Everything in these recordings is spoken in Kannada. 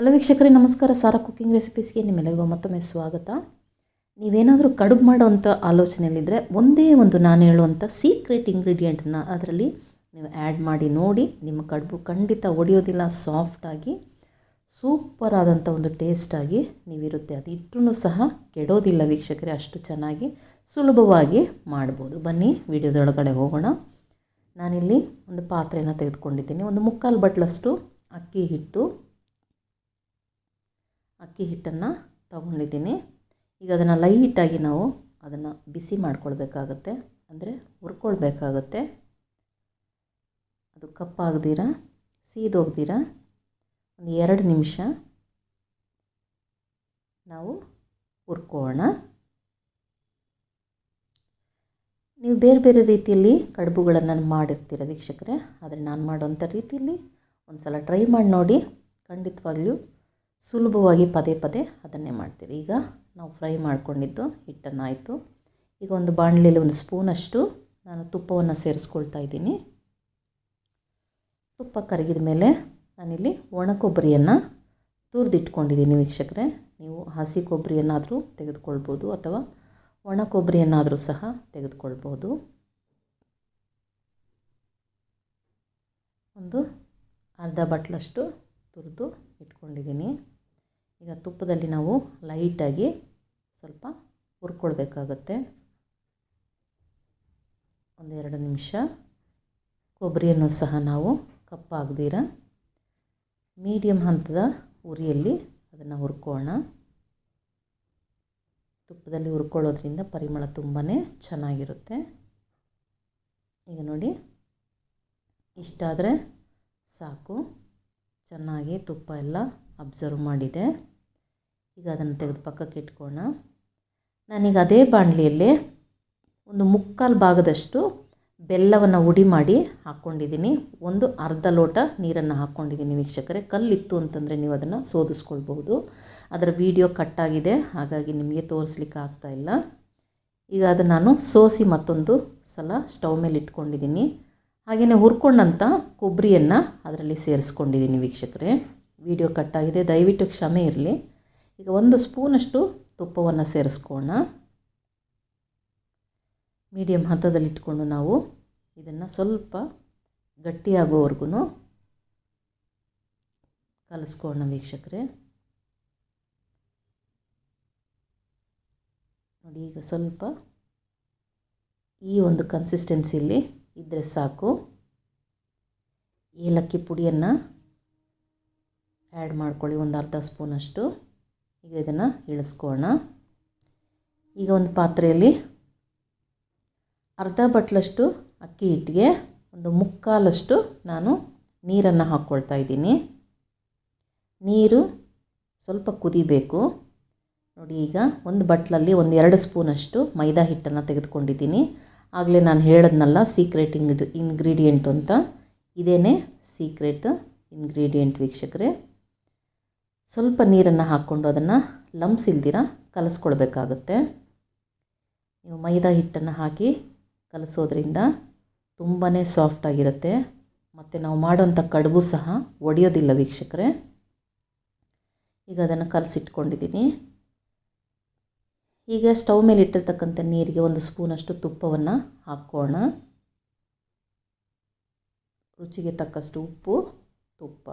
ಹಲೋ ವೀಕ್ಷಕರೇ, ನಮಸ್ಕಾರ. ಸಾರಾ ಕುಕ್ಕಿಂಗ್ ರೆಸಿಪೀಸ್ಗೆ ನಿಮ್ಮೆಲ್ಲರಿಗೂ ಮತ್ತೊಮ್ಮೆ ಸ್ವಾಗತ. ನೀವೇನಾದರೂ ಕಡುಬು ಮಾಡೋವಂಥ ಆಲೋಚನೆಯಲ್ಲಿದ್ದರೆ ಒಂದೇ ಒಂದು ನಾನು ಹೇಳುವಂಥ ಸೀಕ್ರೆಟ್ ಇಂಗ್ರೀಡಿಯೆಂಟನ್ನು ಅದರಲ್ಲಿ ನೀವು ಆ್ಯಡ್ ಮಾಡಿ, ನೋಡಿ. ನಿಮ್ಮ ಕಡುಬು ಖಂಡಿತ ಒಡೆಯೋದಿಲ್ಲ ಸಾಫ್ಟಾಗಿ ಸೂಪರ್ ಆದಂಥ ಒಂದು ಟೇಸ್ಟಾಗಿ ನೀವಿರುತ್ತೆ. ಅದು ಇಟ್ಟರೂ ಸಹ ಕೆಡೋದಿಲ್ಲ ವೀಕ್ಷಕರೇ, ಅಷ್ಟು ಚೆನ್ನಾಗಿ ಸುಲಭವಾಗಿ ಮಾಡ್ಬೋದು. ಬನ್ನಿ, ವಿಡಿಯೋದೊಳಗಡೆ ಹೋಗೋಣ. ನಾನಿಲ್ಲಿ ಒಂದು ಪಾತ್ರೆನ ತೆಗೆದುಕೊಂಡಿದ್ದೀನಿ. ಒಂದು ಮುಕ್ಕಾಲು ಬಟ್ಲಷ್ಟು ಅಕ್ಕಿ ಹಿಟ್ಟು ಅಕ್ಕಿ ಹಿಟ್ಟನ್ನು ತಗೊಂಡಿದ್ದೀನಿ. ಈಗ ಅದನ್ನು ಲೈಟಾಗಿ ನಾವು ಅದನ್ನು ಬಿಸಿ ಮಾಡ್ಕೊಳ್ಬೇಕಾಗತ್ತೆ. ಅಂದರೆ ಹುರ್ಕೊಳ್ಬೇಕಾಗತ್ತೆ. ಅದು ಕಪ್ಪಾಗ್ದಿರ? ಸೀದೋಗ್ದಿರ? ಒಂದು ಎರಡು ನಿಮಿಷ ನಾವು ಹುರ್ಕೋಣ ನೀವು ಬೇರೆ ಬೇರೆ ರೀತಿಯಲ್ಲಿ ಕಡುಬುಗಳನ್ನು ಮಾಡಿರ್ತೀರ ವೀಕ್ಷಕರೇ. ಆದರೆ ನಾನು ಮಾಡೋವಂಥ ರೀತಿಯಲ್ಲಿ ಒಂದು ಸಲ ಟ್ರೈ ಮಾಡಿ ನೋಡಿ. ಖಂಡಿತವಾಗ್ಲೂ ಸುಲಭವಾಗಿ ಪದೇ ಪದೇ ಅದನ್ನೇ ಮಾಡ್ತೀರಿ. ಈಗ ನಾವು ಫ್ರೈ ಮಾಡ್ಕೊಂಡಿದ್ದು ಹಿಟ್ಟನ್ನು ಆಯಿತು. ಈಗ ಒಂದು ಬಾಣಲೆಯಲ್ಲಿ ಒಂದು ಸ್ಪೂನಷ್ಟು ನಾನು ತುಪ್ಪವನ್ನು ಸೇರಿಸ್ಕೊಳ್ತಾ ಇದ್ದೀನಿ. ತುಪ್ಪ ಕರಗಿದ ಮೇಲೆ ನಾನಿಲ್ಲಿ ಒಣ ಕೊಬ್ಬರಿಯನ್ನು ತುರಿದಿಟ್ಕೊಂಡಿದ್ದೀನಿ ವೀಕ್ಷಕರೇ. ನೀವು ಹಸಿ ಕೊಬ್ಬರಿಯನ್ನಾದರೂ ತೆಗೆದುಕೊಳ್ಬೋದು ಅಥವಾ ಒಣ ಕೊಬ್ಬರಿಯನ್ನಾದರೂ ಸಹ ತೆಗೆದುಕೊಳ್ಬೋದು. ಒಂದು ಅರ್ಧ ಬಟ್ಲಷ್ಟು ತುರಿದು ಇಟ್ಕೊಂಡಿದ್ದೀನಿ. ಈಗ ತುಪ್ಪದಲ್ಲಿ ನಾವು ಲೈಟಾಗಿ ಸ್ವಲ್ಪ ಹುರ್ಕೊಳ್ಬೇಕಾಗತ್ತೆ ಒಂದೆರಡು ನಿಮಿಷ. ಕೊಬ್ಬರಿಯನ್ನು ಸಹ ನಾವು ಕಪ್ಪಾಗದಿರ. ಮೀಡಿಯಮ್ ಹಂತದ ಉರಿಯಲ್ಲಿ ಅದನ್ನು ಹುರ್ಕೋಣ. ತುಪ್ಪದಲ್ಲಿ ಹುರ್ಕೊಳ್ಳೋದ್ರಿಂದ ಪರಿಮಳ ತುಂಬಾ ಚೆನ್ನಾಗಿರುತ್ತೆ. ಈಗ ನೋಡಿ, ಇಷ್ಟಾದರೆ ಸಾಕು. ಚೆನ್ನಾಗಿ ತುಪ್ಪ ಎಲ್ಲ ಅಬ್ಸರ್ವ್ ಮಾಡಿದೆ. ಈಗ ಅದನ್ನು ತೆಗೆದು ಪಕ್ಕಕ್ಕೆ ಇಟ್ಕೋಣ. ನಾನೀಗ ಅದೇ ಬಾಣಲಿಯಲ್ಲಿ ಒಂದು ಮುಕ್ಕಾಲು ಭಾಗದಷ್ಟು ಬೆಲ್ಲವನ್ನು ಉಡಿ ಮಾಡಿ ಹಾಕ್ಕೊಂಡಿದ್ದೀನಿ ಒಂದು ಅರ್ಧ ಲೋಟ ನೀರನ್ನು ಹಾಕ್ಕೊಂಡಿದ್ದೀನಿ ವೀಕ್ಷಕರೇ. ಕಲ್ಲಿತ್ತು ಅಂತಂದರೆ ನೀವು ಅದನ್ನು ಸೋದಿಸ್ಕೊಳ್ಬಹುದು. ಅದರ ವಿಡಿಯೋ ಕಟ್ಟಾಗಿದೆ ಹಾಗಾಗಿ ನಿಮಗೆ ತೋರಿಸ್ಲಿಕ್ಕೆ ಆಗ್ತಾಯಿಲ್ಲ ಈಗ ಅದು ನಾನು ಸೋಸಿ ಮತ್ತೊಂದು ಸಲ ಸ್ಟವ್ ಮೇಲೆ ಇಟ್ಕೊಂಡಿದ್ದೀನಿ. ಹಾಗೆಯೇ ಹುರ್ಕೊಂಡಂಥ ಕೊಬ್ಬರಿಯನ್ನು ಅದರಲ್ಲಿ ಸೇರಿಸ್ಕೊಂಡಿದ್ದೀನಿ ವೀಕ್ಷಕರೇ. ವಿಡಿಯೋ ಕಟ್ಟಾಗಿದೆ ದಯವಿಟ್ಟು ಕ್ಷಮೆ ಇರಲಿ. ಈಗ ಒಂದು ಸ್ಪೂನಷ್ಟು ತುಪ್ಪವನ್ನು ಸೇರಿಸ್ಕೋಣ ಮೀಡಿಯಮ್ ಹಂತದಲ್ಲಿಟ್ಕೊಂಡು ನಾವು ಇದನ್ನು ಸ್ವಲ್ಪ ಗಟ್ಟಿಯಾಗೋವರೆಗೂ ಕಲಿಸ್ಕೋಣ ವೀಕ್ಷಕರೇ. ನೋಡಿ, ಈಗ ಸ್ವಲ್ಪ ಈ ಒಂದು ಕನ್ಸಿಸ್ಟೆನ್ಸಿಯಲ್ಲಿ ಇದ್ದರೆ ಸಾಕು. ಏಲಕ್ಕಿ ಪುಡಿಯನ್ನು ಆ್ಯಡ್ ಮಾಡ್ಕೊಳ್ಳಿ, ಒಂದು ಅರ್ಧ ಸ್ಪೂನಷ್ಟು ಈಗ ಇದನ್ನು ಇಳಿಸ್ಕೊಳ್ಳೋಣ. ಈಗ ಒಂದು ಪಾತ್ರೆಯಲ್ಲಿ ಅರ್ಧ ಬಟ್ಲಷ್ಟು ಅಕ್ಕಿ ಹಿಟ್ಟಿಗೆ, ಒಂದು ಮುಕ್ಕಾಲಷ್ಟು ನಾನು ನೀರನ್ನು ಹಾಕ್ಕೊಳ್ತಾ ಇದ್ದೀನಿ. ನೀರು ಸ್ವಲ್ಪ ಕುದಿಬೇಕು. ನೋಡಿ ಈಗ ಒಂದು ಬಟ್ಲಲ್ಲಿ ಒಂದು ಎರಡು ಸ್ಪೂನಷ್ಟು ಮೈದಾ ಹಿಟ್ಟನ್ನು ತೆಗೆದುಕೊಂಡಿದ್ದೀನಿ. ಆಗಲೇ ನಾನು ಹೇಳದ್ನಲ್ಲ ಸೀಕ್ರೆಟ್ ಇಂಗ್ರಿ ಇಂಗ್ರೀಡಿಯೆಂಟು ಅಂತ. ಇದೇನೇ ಸೀಕ್ರೆಟ್ ಇಂಗ್ರೀಡಿಯೆಂಟ್ ವೀಕ್ಷಕರೇ. ಸ್ವಲ್ಪ ನೀರನ್ನು ಹಾಕ್ಕೊಂಡು ಅದನ್ನು ಲಮ್ಸ್ ಇಲ್ದಿರ ಕಲಿಸ್ಕೊಳ್ಬೇಕಾಗತ್ತೆ. ನೀವು ಮೈದಾ ಹಿಟ್ಟನ್ನು ಹಾಕಿ ಕಲಿಸೋದ್ರಿಂದ ತುಂಬಾ ಸಾಫ್ಟಾಗಿರುತ್ತೆ ಮತ್ತು ನಾವು ಮಾಡೋಂಥ ಕಡುಬು ಸಹ ಒಡೆಯೋದಿಲ್ಲ ವೀಕ್ಷಕರೇ. ಈಗ ಅದನ್ನು ಕಲಸಿಟ್ಕೊಂಡಿದ್ದೀನಿ ಈಗ ಸ್ಟವ್ ಮೇಲೆ ಇಟ್ಟಿರ್ತಕ್ಕಂಥ ನೀರಿಗೆ ಒಂದು ಸ್ಪೂನಷ್ಟು ತುಪ್ಪವನ್ನು ಹಾಕ್ಕೋಣ ರುಚಿಗೆ ತಕ್ಕಷ್ಟು ಉಪ್ಪು, ತುಪ್ಪ.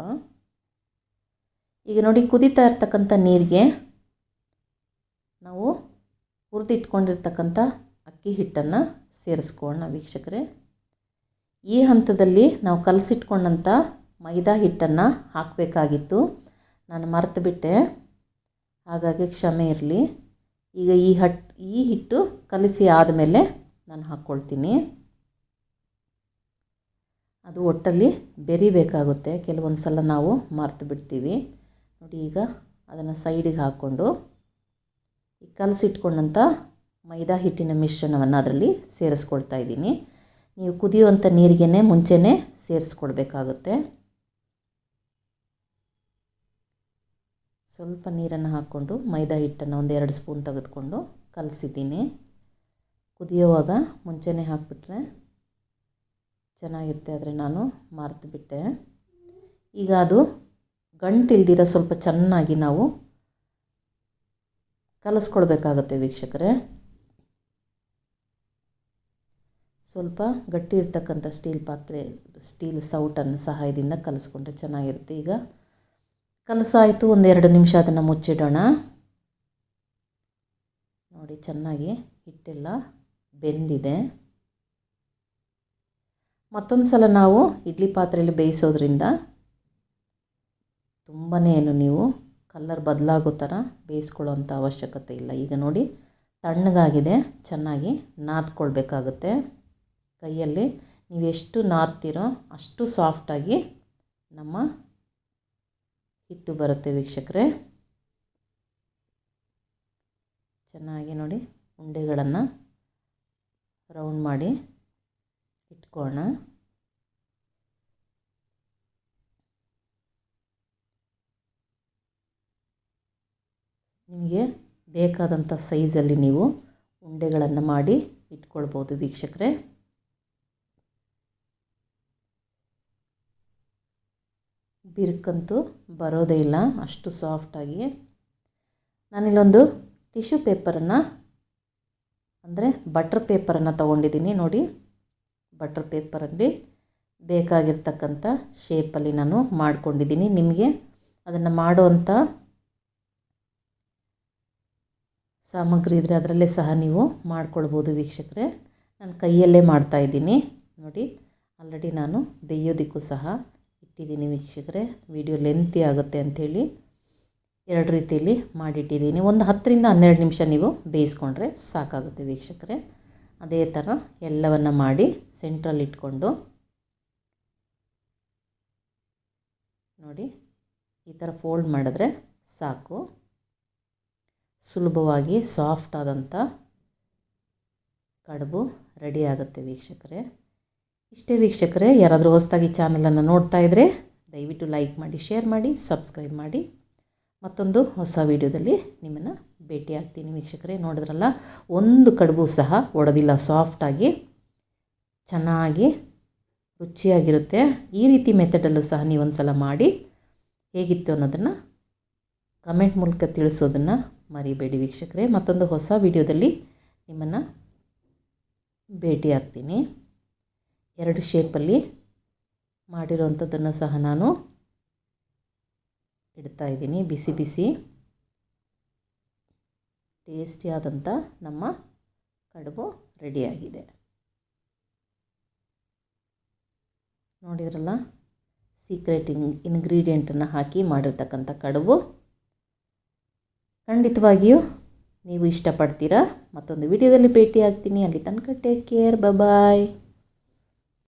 ಈಗ ನೋಡಿ ಕುದೀತಾ ಇರ್ತಕ್ಕಂಥ ನೀರಿಗೆ ನಾವು ಹುರಿದಿಟ್ಕೊಂಡಿರ್ತಕ್ಕಂಥ ಅಕ್ಕಿ ಹಿಟ್ಟನ್ನು ಸೇರಿಸ್ಕೊಳ್ಳೋಣ ವೀಕ್ಷಕರೇ. ಈ ಹಂತದಲ್ಲಿ ನಾವು ಕಲಸಿಟ್ಕೊಂಡಂಥ ಮೈದಾ ಹಿಟ್ಟನ್ನು ಹಾಕಬೇಕಾಗಿತ್ತು. ನಾನು ಮರೆತು ಬಿಟ್ಟೆ ಹಾಗಾಗಿ ಕ್ಷಮೆ ಇರಲಿ. ಈಗ ಈ ಹಟ್, ಈ ಹಿಟ್ಟು ಕಲಸಿ ಆದಮೇಲೆ ನಾನು ಹಾಕ್ಕೊಳ್ತೀನಿ. ಅದು ಒಟ್ಟಲ್ಲಿ ಬೆರಿಬೇಕಾಗುತ್ತೆ. ಕೆಲವೊಂದು ಸಲ ನಾವು ಮರೆತು ಬಿಡ್ತೀವಿ. ನೋಡಿ ಈಗ ಅದನ್ನು ಸೈಡಿಗೆ ಹಾಕ್ಕೊಂಡು ಈ ಕಲಸಿಟ್ಕೊಂಡಂಥ ಮೈದಾ ಹಿಟ್ಟಿನ ಮಿಶ್ರಣವನ್ನು ಅದರಲ್ಲಿ ಸೇರಿಸ್ಕೊಳ್ತಾ ಇದ್ದೀನಿ. ನೀವು ಕುದಿಯುವಂಥ ನೀರಿಗೇ ಮುಂಚೆನೇ ಸೇರಿಸ್ಕೊಳ್ಬೇಕಾಗುತ್ತೆ. ಸ್ವಲ್ಪ ನೀರನ್ನು ಹಾಕ್ಕೊಂಡು ಮೈದಾ ಹಿಟ್ಟನ್ನು ಒಂದು ಎರಡು ಸ್ಪೂನ್ ತೆಗೆದುಕೊಂಡು ಕಲಸಿದ್ದೀನಿ. ಕುದಿಯೋವಾಗ ಮುಂಚೆನೇ ಹಾಕಿಬಿಟ್ರೆ ಚೆನ್ನಾಗಿರುತ್ತೆ ಆದರೆ ನಾನು ಮಾರ್ತು ಬಿಟ್ಟೆ. ಈಗ ಅದು ಗಂಟಿಲ್ದಿರ ಸ್ವಲ್ಪ ಚೆನ್ನಾಗಿ ನಾವು ಕಲಿಸ್ಕೊಳ್ಬೇಕಾಗತ್ತೆ ವೀಕ್ಷಕರೇ. ಸ್ವಲ್ಪ ಗಟ್ಟಿ ಇರ್ತಕ್ಕಂಥ ಸ್ಟೀಲ್ ಪಾತ್ರೆ, ಸ್ಟೀಲ್ ಸೌಟನ್ನು ಸಹಾಯದಿಂದ ಕಲಸ್ಕೊಂಡ್ರೆ ಚೆನ್ನಾಗಿರುತ್ತೆ. ಈಗ ಕಲಸಾಯಿತು, ಒಂದೆರಡು ನಿಮಿಷ ಅದನ್ನು ಮುಚ್ಚಿಡೋಣ. ನೋಡಿ, ಚೆನ್ನಾಗಿ ಹಿಟ್ಟೆಲ್ಲ ಬೆಂದಿದೆ. ಮತ್ತೊಂದು ಸಲ ನಾವು ಇಡ್ಲಿ ಪಾತ್ರೆಯಲ್ಲಿ ಬೇಯಿಸೋದ್ರಿಂದ ತುಂಬಾ ಏನು ನೀವು ಕಲ್ಲರ್ ಬದಲಾಗೋ ಥರ ಬೇಯಿಸ್ಕೊಳ್ಳೋವಂಥ ಅವಶ್ಯಕತೆ ಇಲ್ಲ. ಈಗ ನೋಡಿ, ತಣ್ಣಗಾಗಿದೆ, ಚೆನ್ನಾಗಿ ನಾದ್ಕೊಳ್ಬೇಕಾಗುತ್ತೆ. ಕೈಯಲ್ಲಿ ನೀವು ಎಷ್ಟು ನಾದ್ತೀರೋ ಅಷ್ಟು ಸಾಫ್ಟಾಗಿ ನಮ್ಮ ಹಿಟ್ಟು ಬರುತ್ತೆ ವೀಕ್ಷಕರೇ. ಚೆನ್ನಾಗಿ ನೋಡಿ ಉಂಡೆಗಳನ್ನು ರೌಂಡ್ ಮಾಡಿ ಇಟ್ಕೋಣ ನಿಮಗೆ ಬೇಕಾದಂಥ ಸೈಜಲ್ಲಿ ನೀವು ಉಂಡೆಗಳನ್ನು ಮಾಡಿ ಇಟ್ಕೊಳ್ಬೋದು ವೀಕ್ಷಕರೇ. ಬಿರುಕಂತೂ ಬರೋದೇ ಇಲ್ಲ, ಅಷ್ಟು ಸಾಫ್ಟಾಗಿ ನಾನಿಲ್ಲೊಂದು ಟಿಶ್ಯೂ ಪೇಪರನ್ನು ಅಂದರೆ ಬಟ್ರ್ ಪೇಪರನ್ನು ತೊಗೊಂಡಿದ್ದೀನಿ ನೋಡಿ. ಬಟ್ರ್ ಪೇಪರಲ್ಲಿ ಬೇಕಾಗಿರ್ತಕ್ಕಂಥ ಶೇಪಲ್ಲಿ ನಾನು ಮಾಡ್ಕೊಂಡಿದ್ದೀನಿ. ನಿಮಗೆ ಅದನ್ನು ಮಾಡುವಂಥ ಸಾಮಗ್ರಿ ಇದ್ದರೆ ಅದರಲ್ಲೇ ಸಹ ನೀವು ಮಾಡ್ಕೊಳ್ಬೋದು ವೀಕ್ಷಕರೇ. ನಾನು ಕೈಯಲ್ಲೇ ಮಾಡ್ತಾಯಿದ್ದೀನಿ ನೋಡಿ. ಆಲ್ರೆಡಿ ನಾನು ಬೇಯೋದಕ್ಕೂ ಸಹ ಇಟ್ಟಿದ್ದೀನಿ ವೀಕ್ಷಕರೇ. ವಿಡಿಯೋ ಲೆಂತಿ ಆಗುತ್ತೆ ಅಂಥೇಳಿ ಎರಡು ರೀತಿಯಲ್ಲಿ ಮಾಡಿಟ್ಟಿದ್ದೀನಿ. ಒಂದು ಹತ್ತರಿಂದ ಹನ್ನೆರಡು ನಿಮಿಷ ನೀವು ಬೇಯಿಸ್ಕೊಂಡ್ರೆ ಸಾಕಾಗುತ್ತೆ ವೀಕ್ಷಕರೇ. ಅದೇ ಥರ ಎಲ್ಲವನ್ನು ಮಾಡಿ ಸೆಂಟ್ರಲ್ಲಿ ಇಟ್ಕೊಂಡು ನೋಡಿ, ಈ ಥರ ಫೋಲ್ಡ್ ಮಾಡಿದ್ರೆ ಸಾಕು. ಸುಲಭವಾಗಿ ಸಾಫ್ಟ್ ಆದಂಥ ಕಡುಬು ರೆಡಿ ಆಗುತ್ತೆ ವೀಕ್ಷಕರೇ. ಇಷ್ಟೇ ವೀಕ್ಷಕರೇ, ಯಾರಾದರೂ ಹೊಸದಾಗಿ ಚಾನಲನ್ನು ನೋಡ್ತಾ ಇದ್ದರೆ ದಯವಿಟ್ಟು ಲೈಕ್ ಮಾಡಿ ಶೇರ್ ಮಾಡಿ ಸಬ್ಸ್ಕ್ರೈಬ್ ಮಾಡಿ. ಮತ್ತೊಂದು ಹೊಸ ವಿಡಿಯೋದಲ್ಲಿ ನಿಮ್ಮನ್ನು ಭೇಟಿ ಆಗ್ತೀನಿ ವೀಕ್ಷಕರೇ. ನೋಡಿದ್ರಲ್ಲ, ಒಂದು ಕಡುಬು ಸಹ ಒಡೆದಿಲ್ಲ ಸಾಫ್ಟಾಗಿ ಚೆನ್ನಾಗಿ, ರುಚಿಯಾಗಿರುತ್ತೆ. ಈ ರೀತಿ ಮೆಥಡಲ್ಲೂ ಸಹ ನೀವೊಂದು ಸಲ ಮಾಡಿ, ಹೇಗಿತ್ತು ಅನ್ನೋದನ್ನು ಕಮೆಂಟ್ ಮೂಲಕ ತಿಳಿಸೋದನ್ನು ಮರಿಬೇಡಿ ವೀಕ್ಷಕರೇ. ಮತ್ತೊಂದು ಹೊಸ ವಿಡಿಯೋದಲ್ಲಿ ನಿಮ್ಮನ್ನು ಭೇಟಿ ಆಗ್ತೀನಿ ಎರಡು ಶೇಪಲ್ಲಿ ಮಾಡಿರೋವಂಥದ್ದನ್ನು ಸಹ ನಾನು ಇಡ್ತಾ ಇದ್ದೀನಿ, ಬಿಸಿ ಬಿಸಿ. ಟೇಸ್ಟಿಯಾದಂಥ ನಮ್ಮ ಕಡುಬು ರೆಡಿಯಾಗಿದೆ. ನೋಡಿದ್ರಲ್ಲ, ಸೀಕ್ರೆಟ್ ಇನ್, ಇಂಗ್ರೀಡಿಯೆಂಟನ್ನು ಹಾಕಿ ಮಾಡಿರ್ತಕ್ಕಂಥ ಕಡುಬು. ಖಂಡಿತವಾಗಿಯೂ ನೀವು ಇಷ್ಟಪಡ್ತೀರಾ? ಮತ್ತೊಂದು ವಿಡಿಯೋದಲ್ಲಿ ಭೇಟಿ ಆಗ್ತೀನಿ ಅಲ್ಲಿ ತನಕ ಟೇಕ್ ಕೇರ್. ಬಾಯ್.